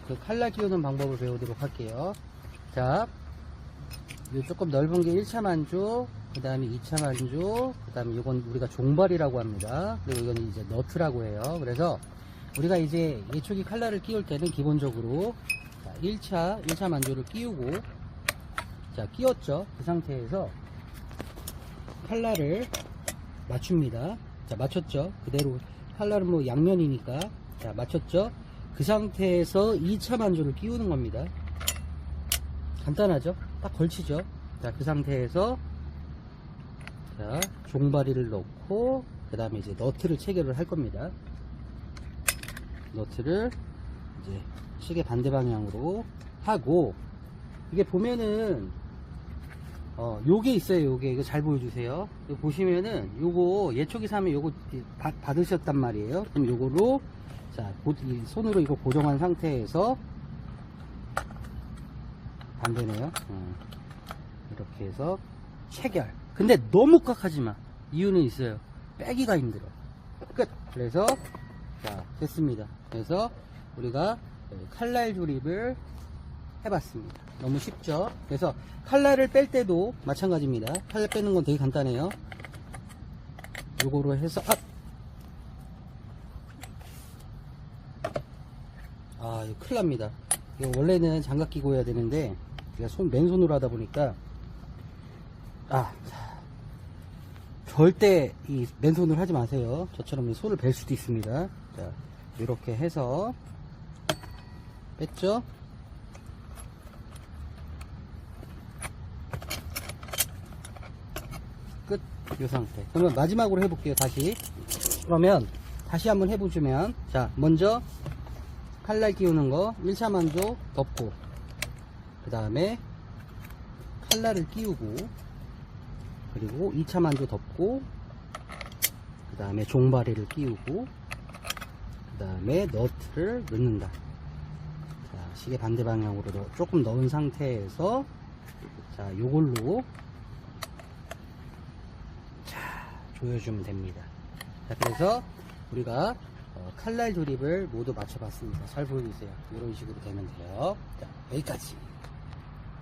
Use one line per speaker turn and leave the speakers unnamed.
그 칼날 끼우는 방법을 배우도록 할게요. 자, 요 조금 넓은 게 1차 만조, 그 다음에 2차 만조, 그 다음에 이건 우리가 종발이라고 합니다. 그리고 이건 이제 너트라고 해요. 그래서 우리가 이제 예초기 칼날을 끼울 때는 기본적으로 자, 1차, 1차 만조를 끼우고 자, 끼웠죠. 그 상태에서 칼날을 맞춥니다. 자, 맞췄죠. 그대로 칼날은 뭐 양면이니까 자, 맞췄죠. 그 상태에서 2차 만조를 끼우는 겁니다. 간단하죠? 딱 걸치죠? 자, 그 상태에서 자, 종바리를 넣고 그 다음에 이제 너트를 체결을 할 겁니다. 너트를 이제 시계 반대 방향으로 하고 이게 보면은 어 요게 있어요 요게. 이거 잘 보여주세요. 이거 보시면은 요거 예초기 사면 요거 받, 받으셨단 말이에요. 그럼 요거로 자 고- 이 손으로 이거 고정한 상태에서 반대네요. 어. 이렇게 해서 체결. 근데 너무 꽉 하지 마. 이유는 있어요. 빼기가 힘들어. 끝. 그래서 자 됐습니다. 그래서 우리가 칼날 조립을 해봤습니다. 너무 쉽죠? 그래서 칼날을 뺄 때도 마찬가지입니다. 칼날 빼는 건 되게 간단해요. 요거로 해서 아, 아 이거 큰일 납니다. 이거 원래는 장갑 끼고 해야 되는데 제가 손 맨손으로 하다 보니까 아 자, 절대 이 맨손으로 하지 마세요. 저처럼 손을 벨 수도 있습니다. 자 이렇게 해서 뺐죠 끝 이 상태. 그러면 마지막으로 해볼게요 다시. 그러면 다시 한번 해보시면 자 먼저 칼날 끼우는 거 1차 만조 덮고 그 다음에 칼날을 끼우고 그리고 2차 만조 덮고 그 다음에 종바리를 끼우고 그 다음에 너트를 넣는다. 자 시계 반대 방향으로 넣- 조금 넣은 상태에서 자 요걸로 자 조여주면 됩니다. 자 그래서 우리가 어, 칼날 조립을 모두 맞춰봤습니다. 잘 보여주세요. 이런 식으로 되면 돼요. 자 여기까지